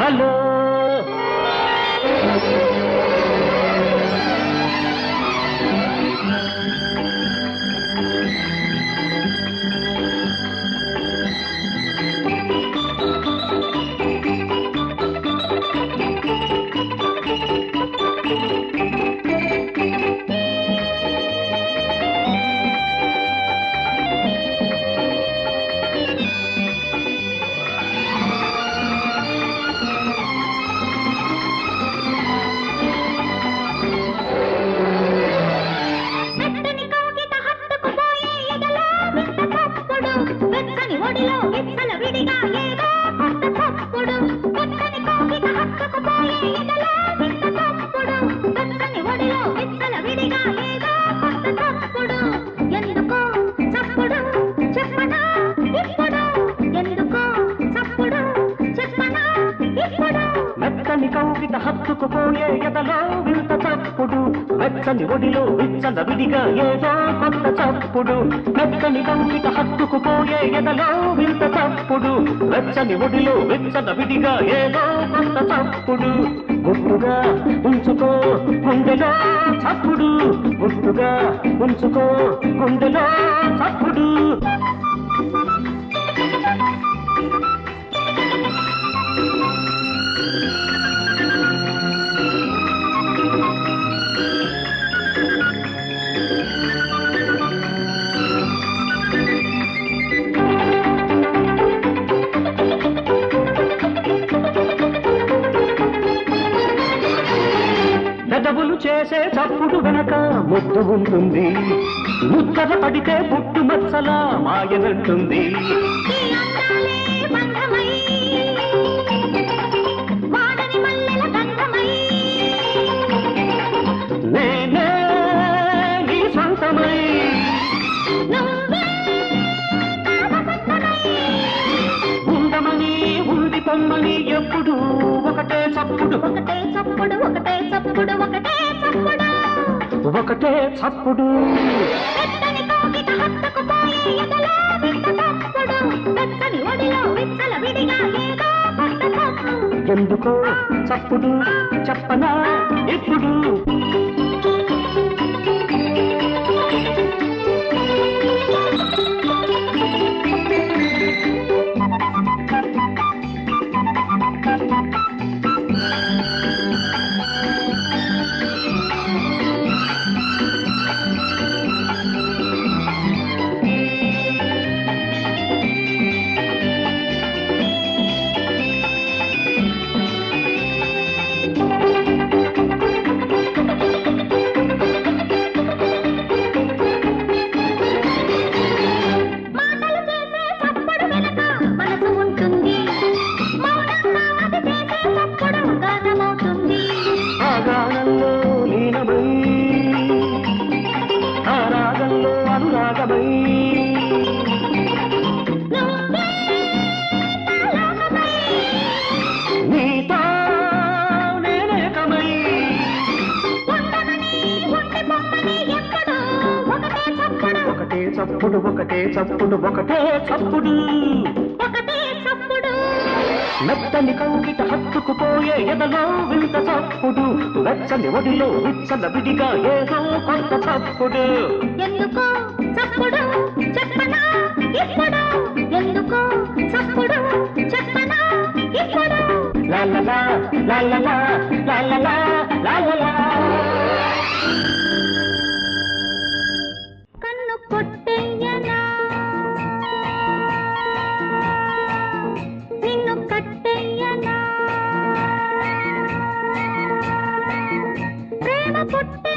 Hello. మెత్తని కౌగిట హత్తుకుపోయే ఎదలో వింత చప్పుడు. వెచ్చని ఒడిలో విచ్చల విడిగా ఏదో కొత్త చప్పుడు. మెత్తని కౌగిట హత్తుకుపోయే ఎదలో వింత చప్పుడు వెచ్చని ఒడిలో వెచ్చన విడిగా ఏదో కొంత చప్పుడు. గుర్తుగా ఉంచుకో గుండెలో చప్పుడు. గుర్తుగా ఉంచుకో గుండెలో చప్పుడు. పెదవులు చేసే చప్పుడు వెనక ముద్దు ఉంటుంది. ముద్దల పడితే పుట్టు మచ్చలా మాయనంటుంది నేనే నీ సొంతమై. ఉండమని ఉండి పొమ్మని ఎప్పుడు ఒకటే ఒకటే చప్పుడు. ఒకటే చప్పుడు ఒకటే చప్పుడు కొత్త చప్పుడు. ఎందుకో చప్పుడు చెప్పనా ఎప్పుడు చప్పుడు ఒకటే చప్పుడు ఒకటే చప్పుడు. ఒకటే చప్పుడు. మెత్తని కౌగిట హత్తుకుపోయే ఎదలో వింత చప్పుడు. వెచ్చని ఒడిలో విచ్చల విడిగా ఏదో కొత్త చప్పుడు. ఎందుకో చప్పుడు? చెప్పనా? ఇప్పుడు? ఎందుకో చప్పుడు? చెప్పనా? ఇప్పుడు? లాలలా లాలలా பட்டு